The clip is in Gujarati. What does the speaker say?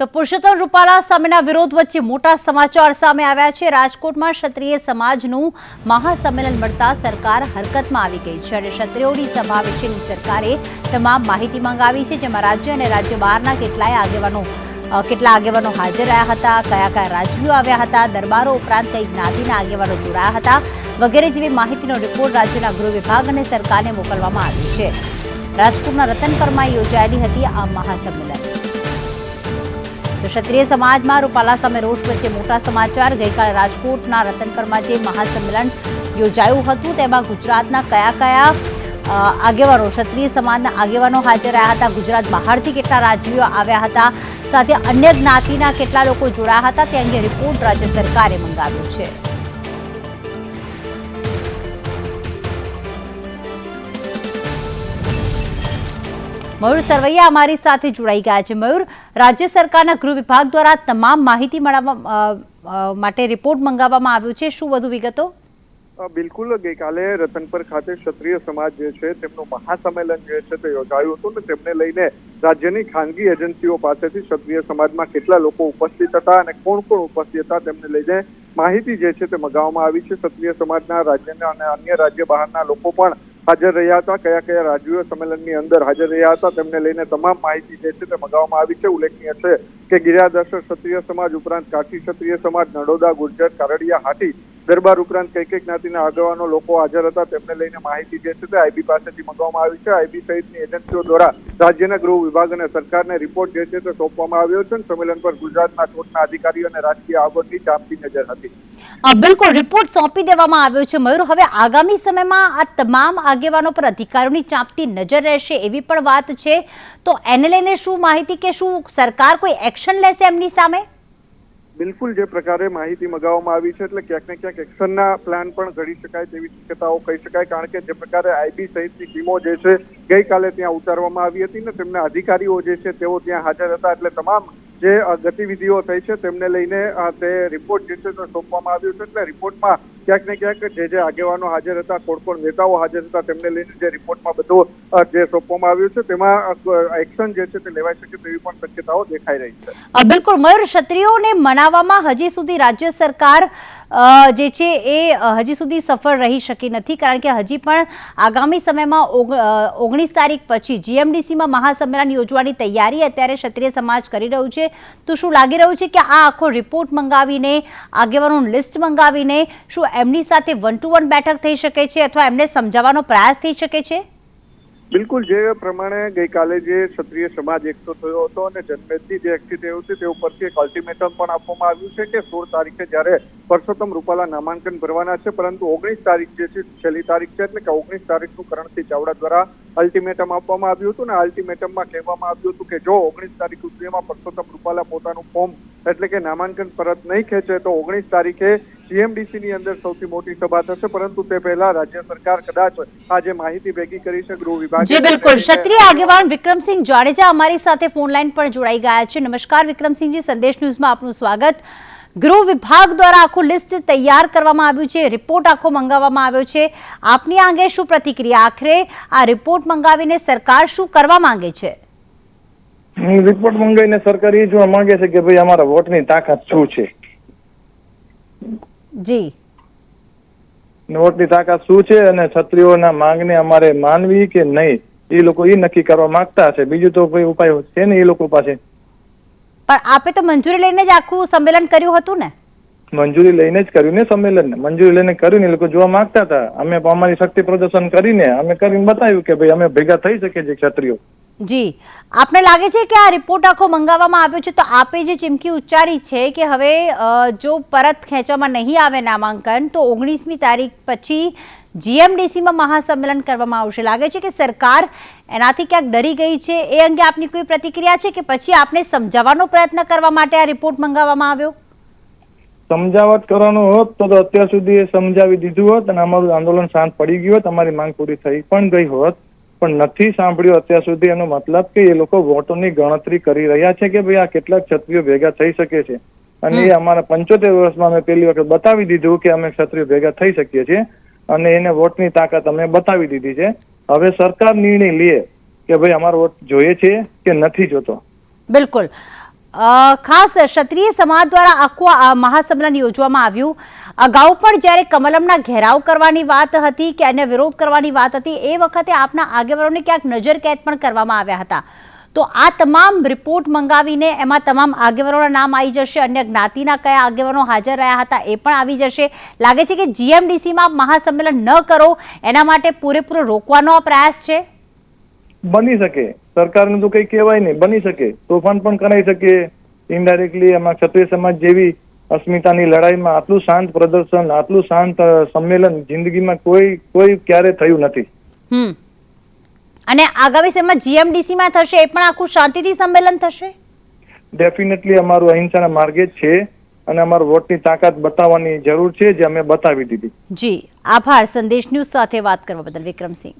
તો પુરુષોત્તમ રૂપાલા સામેના વિરોધ વચ્ચે મોટા સમાચાર સામે આવ્યા છે. રાજકોટમાં ક્ષત્રિય સમાજનું મહાસંમેલન મળતા સરકાર હરકતમાં આવી ગઈ છે અને ક્ષત્રિયોની સભા વિશેની સરકારે તમામ માહિતી મંગાવી છે, જેમાં રાજ્ય અને રાજ્ય બહારના કેટલાય આગેવાનો કેટલા આગેવાનો હાજર રહ્યા હતા, કયા કયા રાજવીઓ આવ્યા હતા, દરબારો ઉપરાંત કઈ જ્ઞાતિના આગેવાનો જોડાયા હતા વગેરે જેવી માહિતીનો રિપોર્ટ રાજ્યના ગૃહ વિભાગ અને સરકારને મોકલવામાં આવ્યો છે. રાજકોટના રતન રતનપરમાં યોજાયેલી હતી આ મહાસંમેલન. તો ક્ષત્રિય સમાજમાં રૂપાલા સામે રોષ વચ્ચે મોટા સમાચાર. ગઈકાલે રાજકોટના રતનપરમાં જે મહાસંમેલન યોજાયું હતું, તેમાં ગુજરાતના કયા કયા આગેવાનો, ક્ષત્રિય સમાજના આગેવાનો હાજર રહ્યા હતા, ગુજરાત બહારથી કેટલા રાજવીઓ આવ્યા હતા, સાથે અન્ય જ્ઞાતિના કેટલા લોકો જોડાયા હતા, તે અંગે રિપોર્ટ રાજ્ય સરકારે મંગાવ્યો છે. મયુર સરવૈયા અમારી સાથે જોડાઈ ગયા છે. મયુર રાજ્ય સરકારના ગૃહ વિભાગ દ્વારા તમામ માહિતી અ, માટે રિપોર્ટ મંગાવવામાં આવ્યો છે. શું વધુ વિગતો? બિલકુલ. ગઈકાલે રતનપર ખાતે ક્ષત્રિય સમાજ જે છે તેમનું મહાસંમેલન જે છે તે યોજાયું હતું ને તેમને લઈને રાજ્યની ખાનગી એજન્સીઓ પાસેથી ક્ષત્રિય સમાજમાં કેટલા લોકો ઉપસ્થિત હતા અને કોણ કોણ ઉપસ્થિત હતા તેમને લઈને માહિતી જે છે તે મગાવવામાં આવી છે. ક્ષત્રિય સમાજના રાજ્યના અને અન્ય રાજ્ય બહારના લોકો પણ હાજર રહ્યા હતા, કયા કયા રાજ્યો સંમેલનની અંદર હાજર રહ્યા હતા, તેમને લઈને તમામ માહિતી જે છે તે મગાવવામાં આવી છે, ઉલ્લેખનીય છે. કે ગિરિયાદર્શક ક્ષત્રિય સમાજ ઉપરાંત કાઠી ક્ષત્રિય સમાજ, નડોદા, ગુર્જર, કારડિયા હાટી દરબાર ઉપરાંત કઈ કઈ જ્ઞાતિના આગેવાનો લોકો હાજર હતા. તેમને લઈને માહિતી જે છે તે આઈબી પાસેથી મંગવામાં આવી છે. આઈબી સહિતની એજન્સીઓ દ્વારા રાજ્યના ગૃહ વિભાગ અને સરકારને રિપોર્ટ જે છે તે સોંપવામાં આવ્યો છે સંમેલન પર ગુજરાતના ટોચના અધિકારીઓ અને રાજકીય આગળની ચાંપતી નજર હતી. બિલકુલ, રિપોર્ટ સોંપી દેવામાં આવ્યો છે મયુર. હવે આગામી સમયમાં આ તમામ આગેવાનો પર અધિકારીઓની ચાંપતી નજર રહેશે એવી પણ વાત છે. તો એને લઈને શું માહિતી કે શું સરકાર કોઈ એક્શન લેશે એમની સામે? બિલકુલ, જે પ્રકારે માહિતી મગાવવામાં આવી છે, એટલે ક્યાંક ને ક્યાંક એક્શનના પ્લાન પણ ઘડી શકાય તેવી શક્યતાઓ કહી શકાય, કારણ કે જે પ્રકારે આઈબી સહિતની ટીમો જે છે, ગઈકાલે ત્યાં ઉતારવામાં આવી હતી ને તેમના અધિકારીઓ જે છે, તેઓ ત્યાં હાજર હતા, એટલે તમામ જે ગતિવિધિઓ થઈ છે, તેમને લઈને તે રિપોર્ટ જે છે તે સોંપવામાં આવ્યો છે, એટલે રિપોર્ટમાં ક્યાંક ને ક્યાંક જે જે આગેવાનો હાજર હતા કોણ કોણ નેતાઓ હાજર હતા, તેમને લઈને જે રિપોર્ટમાં બધું જે સોંપવામાં આવ્યું છે, તેમાં એક્શન જે છે તે લેવાઈ શકે તેવી પણ શક્યતાઓ દેખાઈ રહી છે. બિલકુલ, મયુર ક્ષત્રિયોને મનાવવામાં હજી સુધી રાજ્ય સરકાર જે છે એ હજી સુધી સફળ રહી શકી નથી, કારણ કે હજી પણ આગામી સમયમાં ઓગ- ઓગણીસ તારીખ પછી જીએમડીસીમાં મહાસંમેલન યોજવાની તૈયારી અત્યારે ક્ષત્રિય સમાજ કરી રહ્યું છે. તો શું લાગી રહ્યું છે કે આ આખો રિપોર્ટ મંગાવીને, આગેવાનોનું લિસ્ટ મંગાવીને, શું એમની સાથે વન ટુ વન બેઠક થઈ શકે છે અથવા એમને સમજાવવાનો પ્રયાસ થઈ શકે છે? બિલકુલ, જે પ્રમાણે ગઈકાલે જે ક્ષત્રિય સમાજ એકઠો થયો હતો અને જનમેદની જે એકઠી થયું છે, તે ઉપરથી એક અલ્ટિમેટમ પણ આપવામાં આવ્યું છે કે સોળ તારીખે જ્યારે પરસોત્તમ રૂપાલા નામાંકન ભરવાના છે, પરંતુ ઓગણીસ તારીખ જે છે, છેલ્લી તારીખ છે, એટલે કે ઓગણીસ તારીખનું કરણસિંહ ચાવડા દ્વારા અલ્ટિમેટમ આપવામાં આવ્યું હતું ને અલ્ટિમેટમમાં કહેવામાં આવ્યું હતું કે જો ઓગણીસ તારીખ સુધીમાં પરસોત્તમ રૂપાલા પોતાનું ફોર્મ એટલે કે નામાંકન પરત નહીં ખેંચે, તો ઓગણીસ તારીખે ની અંદર સૌથી મોટી સભા થશે પરંતુ તે પહેલા રાજ્ય સરકાર કદાચ આજે માહિતી ભેગી કરી છે ગૃહ વિભાગ. જી બિલકુલ. ક્ષત્રિય આગેવાન વિક્રમસિંહ જાડેજા અમારી સાથે ફોન લાઈન પર જોડાઈ ગયા છે. નમસ્કાર વિક્રમસિંહજી. સંદેશ ન્યૂઝમાં આપનું સ્વાગત. ગૃહ વિભાગ દ્વારા આખું લિસ્ટ તૈયાર કરવામાં આવ્યું છે. રિપોર્ટ આખો મંગાવવામાં આવ્યો છે. આપની આંગે શું પ્રતિક્રિયા? આખરે આ રિપોર્ટ મંગાવીને સરકાર શું કરવા માંગે છે? રિપોર્ટ મંગાવીને સરકાર એ જોવા માંગે છે કે ભાઈ અમારા વોટની તાકાત શું છે? જી. નોટની તાકાત શું છે અને છત્રીઓના માંગને અમારે માનવી કે નહીં એ લોકો એ નક્કી કરવા માંગતા હશે. બીજું તો કોઈ ઉપાય છે ને એ લોકો પાસે. પણ આપે તો મંજૂરી લઈને જ આખું સંમેલન કર્યું હતું ને? મંજૂરી લઈને જ કર્યું ને સંમેલન મંજૂરી લઈને કર્યું ને એ લોકો જોવા માંગતા હતા. અમે અમારી શક્તિ પ્રદર્શન કરીને અમે કરીને બતાવ્યું કે ભાઈ અમે ભેગા થઈ શકીએ છીએ ક્ષત્રિયો. જી. આપને લાગે છે કે આ રિપોર્ટ આખો મંગાવવામાં આવ્યો છે? તો આપે જે ચીમકી ઉચ્ચારી છે કે હવે જો પરત ખેંચવામાં નહીં આવે નામાંકન, તો ઓગણીસમી તારીખ પછી જીએમડીસીમાં મહાસંમેલન કરવામાં આવશે. લાગે છે કે સરકાર એનાથી ક્યાંક ડરી ગઈ છે? એ અંગે આપની કોઈ પ્રતિક્રિયા છે કે પછી આપને સમજાવવાનો પ્રયત્ન કરવા માટે આ રિપોર્ટ મંગાવવામાં આવ્યો? સમજાવટ કરવાનો હોત તો અત્યાર સુધી સમજાવી દીધું હોત અને અમારું આંદોલન શાંત પડી ગયું હોત, અમારી માંગ પૂરી થઈ પણ ગઈ હોત. પણ નથી સાંભળ્યું અત્યાર સુધી એનો મતલબ કે એ લોકો વોટોની ગણતરી કરી રહ્યા છે કે ભાઈ આ કેટલા ક્ષત્રિયો ભેગા થઈ શકે છે? અને એ અમારા પંચોતેર વર્ષમાં અમે પહેલી વખત બતાવી દીધું કે અમે ક્ષત્રિયો ભેગા થઈ શકીએ છીએ અને એને વોટની તાકાત અમે બતાવી દીધી છે. હવે સરકાર નિર્ણય લે કે ભાઈ અમારો વોટ જોઈએ છે કે નથી જોતો? બિલકુલ. ખાસ ક્ષત્રિય સમાજ દ્વારા આખું આ મહાસંમેલન યોજવામાં આવ્યું. અગાઉ પણ જ્યારે કમલમના ઘેરાવ કરવાની વાત હતી કે અન્ય વિરોધ કરવાની વાત હતી, એ વખતે આપના આગેવાનોને ક્યાંક નજર કેદ પણ કરવામાં આવ્યા હતા. તો આ તમામ રિપોર્ટ મંગાવીને એમાં તમામ આગેવાનોના નામ આવી જશે, અન્ય જ્ઞાતિના કયા આગેવાનો હાજર રહ્યા હતા એ પણ આવી જશે. લાગે છે કે જીએમડીસીમાં મહાસંમેલન ન કરો, એના માટે પૂરેપૂરો રોકવાનો પ્રયાસ છે? બની શકે. સરકારને તો કઈ કહેવાય નહીં. બની શકે. તોફાન પણ કરાઈ શકે. ઇનડાયરેક્ટલી એમાં ક્ષત્રિય સમાજ જેવી અસ્મિતાની લડાઈમાં આટલું શાંત પ્રદર્શન આટલું શાંત સંમેલન જિંદગીમાં કોઈ કોઈ ક્યારે થયું નથી. અને આગામી સમયમાં જીએમડીસીમાં થશે એ પણ આખું શાંતિથી સંમેલન થશે? ડેફિનેટલી અમારું અહિંસાના માર્ગે જ છે અને અમારું વોટની તાકાત બતાવવાની જરૂર છે જે અમે બતાવી દીધી. જી. આભાર. સંદેશ ન્યૂઝ સાથે વાત કરવા બદલ વિક્રમસિંહ.